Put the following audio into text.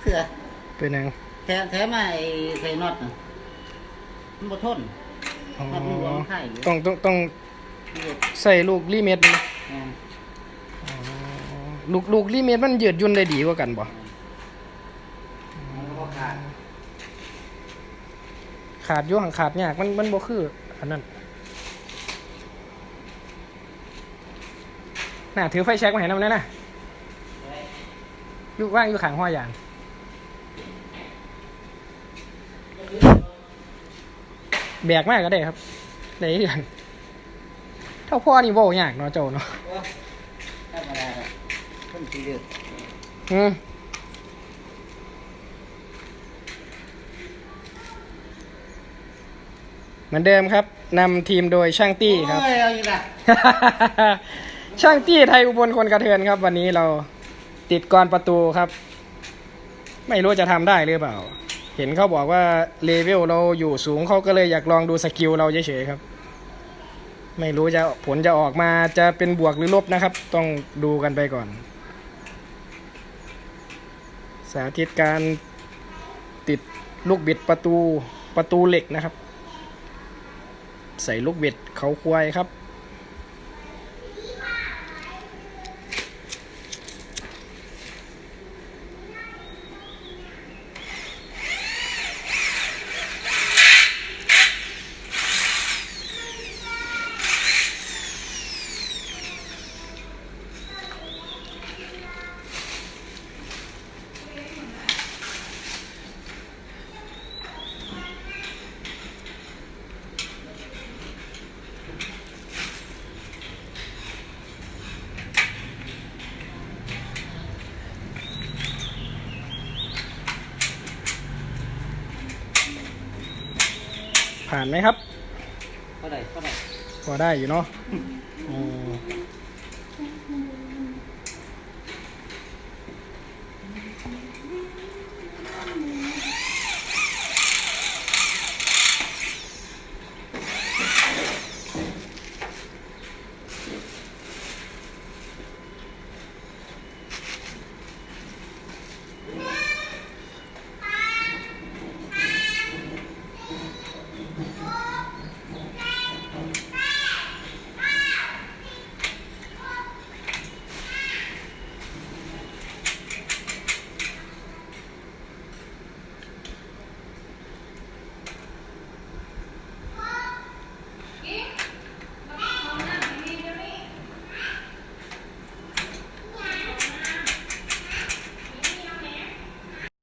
เสือเป็นยังแถมแถมมาไอ้ใส่น็อตน่ะมันบ่ทน อ๋อครับมันรวมไข่อยู่ ต้องต้องต้องนี่ใส่ลูกรีเมทนี่แม่นลูกลูกรีเมทมันยืดหยุ่นได้ดีกว่ากันบ่มันก็บ่ขาดขาดอยู่ห่างขาดยากมันมันบ่คืออันนั้นน่ะถือไฟแช็กมาให้นำแน่น่ะอยู่ว่างอยู่ข้างห้อยอย่าง แบกมากก็ได้ครับได้คือกันเท่าพ่อนี่เว้ายากเนาะเจ้าเนาะโอ้ธรรมดาครับคนสิเดือดอืมเหมือนเดิมครับนำทีมโดยช่างตี้ครับโอ้ยเอาอีกละช่างตี้ไทยอุบลคนกระเทือนครับ วันนี้เราติดกรอนประตูครับ ไม่รู้จะทำได้หรือเปล่า เห็นเขาบอกว่าเลเวลเราอยู่สูงเขาก็เลยอยากลองดูสกิลเราเฉยๆครับ ไม่รู้จะผลจะออกมาจะเป็นบวกหรือลบนะครับ ต้องดูกันไปก่อน สาธิตการติดลูกบิดประตูประตูเหล็กนะครับ ใส่ลูกบิดเขาควายครับ ผ่านไหมครับเท่าไหร่เท่าไหร่พอได้อยู่เนาะอืม